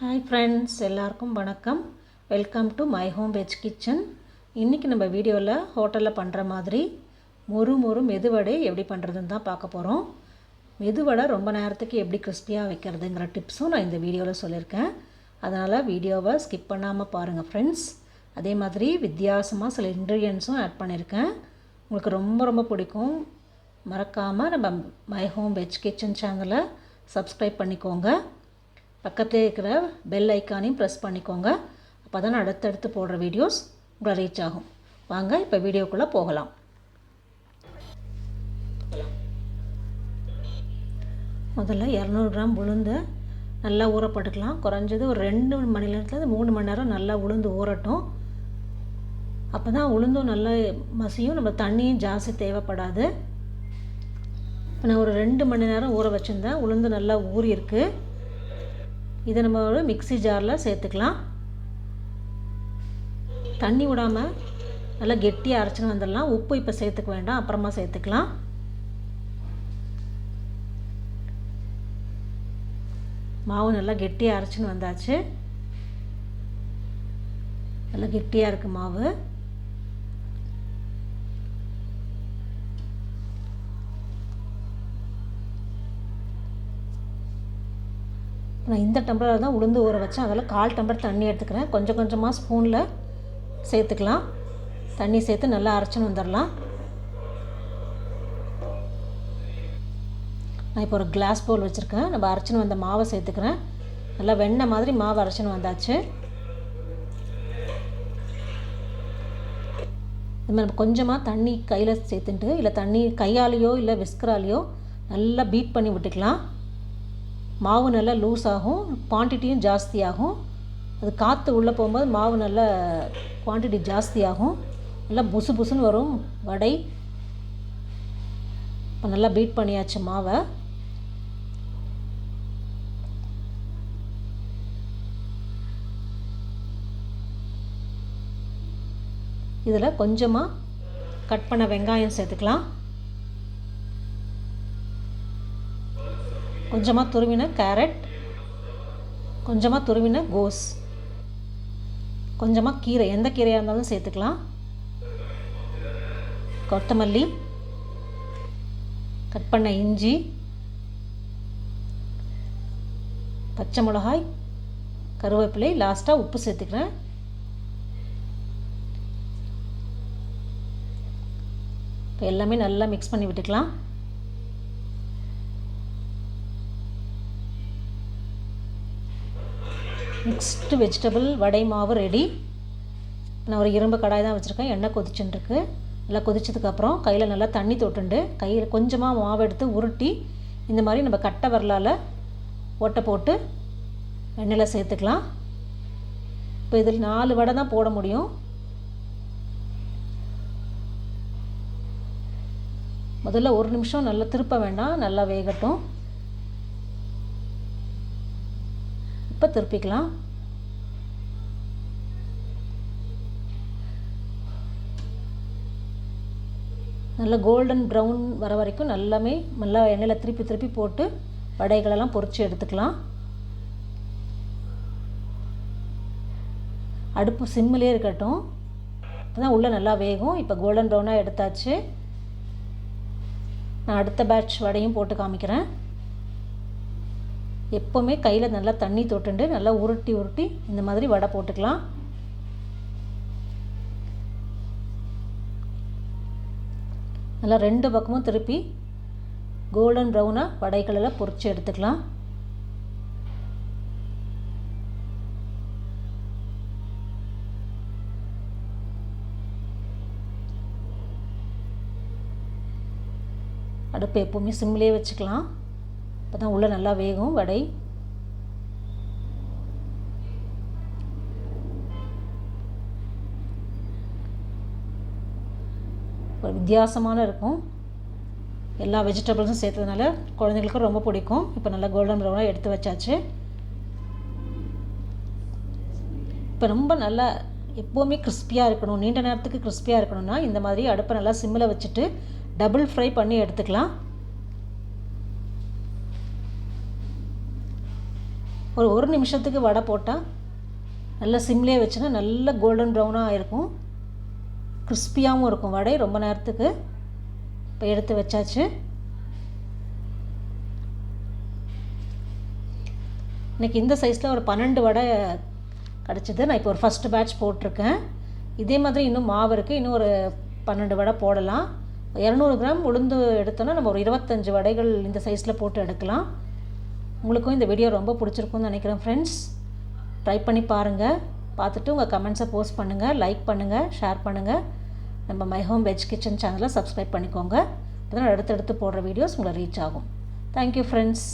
Hi friends எல்லாருக்கும் வணக்கம். Welcome to my home veg kitchen இன்றைக்கி நம்ம வீடியோவில் ஹோட்டலில் பண்ணுற மாதிரி மொறு மொறு மெதுவடை எப்படி பண்ணுறதுன்னு தான் பார்க்க போகிறோம் மெதுவடை ரொம்ப நேரத்துக்கு எப்படி கிறிஸ்பியாக வைக்கிறதுங்கிற டிப்ஸும் நான் இந்த வீடியோவில் சொல்லியிருக்கேன். அதனால் வீடியோவை ஸ்கிப் பண்ணாமல் பாருங்கள் ஃப்ரெண்ட்ஸ் அதே மாதிரி வித்தியாசமாக சில இன்க்ரீடியன்ஸும் ஆட் பண்ணியிருக்கேன். உங்களுக்கு ரொம்ப ரொம்ப பிடிக்கும். மறக்காமல் நம்ம மை ஹோம் வெஜ் கிச்சன் சேனலை சப்ஸ்கிரைப் பண்ணிக்கோங்க. பக்கத்தில் இருக்கிற பெல் ஐக்கானையும் ப்ரெஸ் பண்ணிக்கோங்க. அப்போ தான் அடுத்தடுத்து போடுற வீடியோஸ் உங்களை ரீச் ஆகும். வாங்க இப்போ வீடியோக்குள்ளே போகலாம். முதல்ல இரநூறு கிராம் உளுந்து நல்லா ஊறப்பட்டுக்கலாம். குறைஞ்சது ஒரு ரெண்டு மணி நேரத்துலேருந்து மூணு மணி நேரம் நல்லா உளுந்து ஊறட்டும். அப்போ தான் உளுந்தும் நல்லா மசியும் நம்ம தண்ணியும் ஜாஸ்தி தேவைப்படாது. இப்போ நான் ஒரு ரெண்டு மணி நேரம் ஊற வச்சுருந்தேன். உளுந்து நல்லா ஊறியிருக்கு. இதை நம்ம ஒரு மிக்சி ஜாரில் சேர்த்துக்கலாம். தண்ணி விடாமல் நல்லா கெட்டியாக அரைச்சின்னு வந்துடலாம். உப்பு இப்போ சேர்த்துக்க வேண்டாம். அப்புறமா சேர்த்துக்கலாம். மாவு நல்லா கெட்டியாக அரைச்சின்னு வந்தாச்சு. நல்லா கெட்டியாக இருக்குது மாவு. நான் இந்த டம்ளரில் தான் உளுந்து ஊற வச்சேன். அதில் கால் டம்ளர் தண்ணி எடுத்துக்கிறேன். கொஞ்சம் கொஞ்சமாக ஸ்பூனில் சேர்த்துக்கலாம். தண்ணி சேர்த்து நல்லா அரைச்சின்னு வந்துடலாம். நான் இப்போ ஒரு கிளாஸ் போல் வச்சுருக்கேன். நம்ம அரைச்சின்னு வந்த மாவை சேர்த்துக்கிறேன். நல்லா வெண்ணெய் மாதிரி மாவு அரைச்சின்னு வந்தாச்சு. இது மாதிரி நம்ம கொஞ்சமாக தண்ணி கையில் சேர்த்துட்டு இல்லை தண்ணி கையாலேயோ இல்லை விஸ்கராலேயோ நல்லா பீட் பண்ணி விட்டுக்கலாம். மாவு நல்லா லூஸ் ஆகும் குவான்டிட்டியும் ஜாஸ்தியாகும் அது காற்று உள்ளே போகும்போது மாவு நல்ல குவான்டிட்டி ஜாஸ்தியாகும் நல்லா புசு புசுன்னு வரும் வடை. இப்போ நல்லா பீட் பண்ணியாச்சு மாவை. இதில் கொஞ்சமாக கட் பண்ண வெங்காயம் சேர்த்துக்கலாம். கொஞ்சமாக துருவின கேரட் கொஞ்சமாக துருவின கோஸ் கொஞ்சமாக கீரை. எந்த கீரையாக இருந்தாலும் சேர்த்துக்கலாம். கொத்தமல்லி கட் பண்ண இஞ்சி பச்சை மிளகாய் கருவேப்பிலை. லாஸ்ட்டாக உப்பு சேர்த்துக்கிறேன். இப்போ எல்லாமே நல்லா மிக்ஸ் பண்ணி விட்டுக்கலாம். மிக்ஸ்டு வெஜிடபிள் வடை மாவு ரெடி நான் ஒரு இரும்பு கடாய் தான் வச்சுருக்கேன். எண்ணெய் கொதிச்சுட்டுருக்கு. நல்லா கொதிச்சதுக்கப்புறம் கையில் நல்லா தண்ணி தொட்டுண்டு கையில் கொஞ்சமாக மாவு எடுத்து உருட்டி இந்த மாதிரி நம்ம கட்டை வரலால் ஓட்டை போட்டு எண்ணெயில் சேர்த்துக்கலாம். இப்போ இதில் நாலு வடை தான் போட முடியும். முதல்ல ஒரு நிமிஷம் நல்லா திருப்ப வேண்டாம். நல்லா வேகட்டும். இப்போ திருப்பிக்கலாம். நல்லா கோல்டன் ப்ரௌன் வர வரைக்கும் நல்லாமே நல்லா எண்ணெயில் திருப்பி திருப்பி போட்டு வடைகளெல்லாம் பொறிச்சு எடுத்துக்கலாம். அடுப்பு சிம்மிலே இருக்கட்டும். தான் உள்ளே நல்லா வேகும். இப்போ கோல்டன் ப்ரௌனாக எடுத்தாச்சு. நான் அடுத்த பேட்ச் வடையும் போட்டு காமிக்கிறேன். எப்போவுமே கையில் நல்லா தண்ணி தொட்டுண்டு நல்லா உருட்டி உருட்டி இந்த மாதிரி வடை போட்டுக்கலாம். நல்லா ரெண்டு பக்கமும் திருப்பி கோல்டன் ப்ரௌனாக வடைகளெல்லாம் பொறிச்சு எடுத்துக்கலாம். அடுப்பு எப்போவுமே சிம்லேயே வச்சுக்கலாம். அப்போ தான் உள்ளே நல்லா வேகும் வடை. ஒரு வித்தியாசமான இருக்கும். எல்லா வெஜிடபிள்ஸும் சேர்த்ததுனால குழந்தைங்களுக்கும் ரொம்ப பிடிக்கும். இப்போ நல்லா கோல்டன் ப்ரௌனாக எடுத்து வச்சாச்சு. இப்போ ரொம்ப நல்லா எப்போவுமே கிறிஸ்பியாக இருக்கணும். நீண்ட நேரத்துக்கு கிறிஸ்பியாக இருக்கணும்னா இந்த மாதிரி அடுப்பை நல்லா சிம்மில் வச்சுட்டு டபுள் ஃப்ரை பண்ணி எடுத்துக்கலாம். ஒரு ஒரு நிமிஷத்துக்கு வடை போட்டால் நல்லா சிம்லேயே வச்சுன்னா நல்ல கோல்டன் ப்ரௌனாக இருக்கும். கிறிஸ்பியாகவும் இருக்கும் வடை ரொம்ப நேரத்துக்கு. இப்போ எடுத்து வச்சாச்சு. இன்றைக்கி இந்த சைஸில் ஒரு பன்னெண்டு வடை கிடச்சிது. நான் இப்போ ஒரு ஃபஸ்ட்டு பேட்ச் போட்டிருக்கேன். இதே மாதிரி இன்னும் மாவு இருக்குது இன்னும் ஒரு பன்னெண்டு வடை போடலாம். இரநூறு கிராம் உளுந்து எடுத்தோன்னா நம்ம ஒரு இருபத்தஞ்சி வடைகள் இந்த சைஸில் போட்டு எடுக்கலாம். உங்களுக்கும் இந்த வீடியோ ரொம்ப பிடிச்சிருக்கும்னு நினைக்கிறேன் ஃப்ரெண்ட்ஸ் ட்ரை பண்ணி பாருங்கள் பார்த்துட்டு உங்கள் கமெண்ட்ஸை போஸ்ட் பண்ணுங்கள் லைக் பண்ணுங்கள் ஷேர் பண்ணுங்கள் நம்ம மை ஹோம் வெஜ் கிச்சன் சேனலை சப்ஸ்கிரைப் பண்ணிக்கோங்க. அப்போ தான் அடுத்தடுத்து போடுற வீடியோஸ் உங்களை ரீச் ஆகும். Thank you friends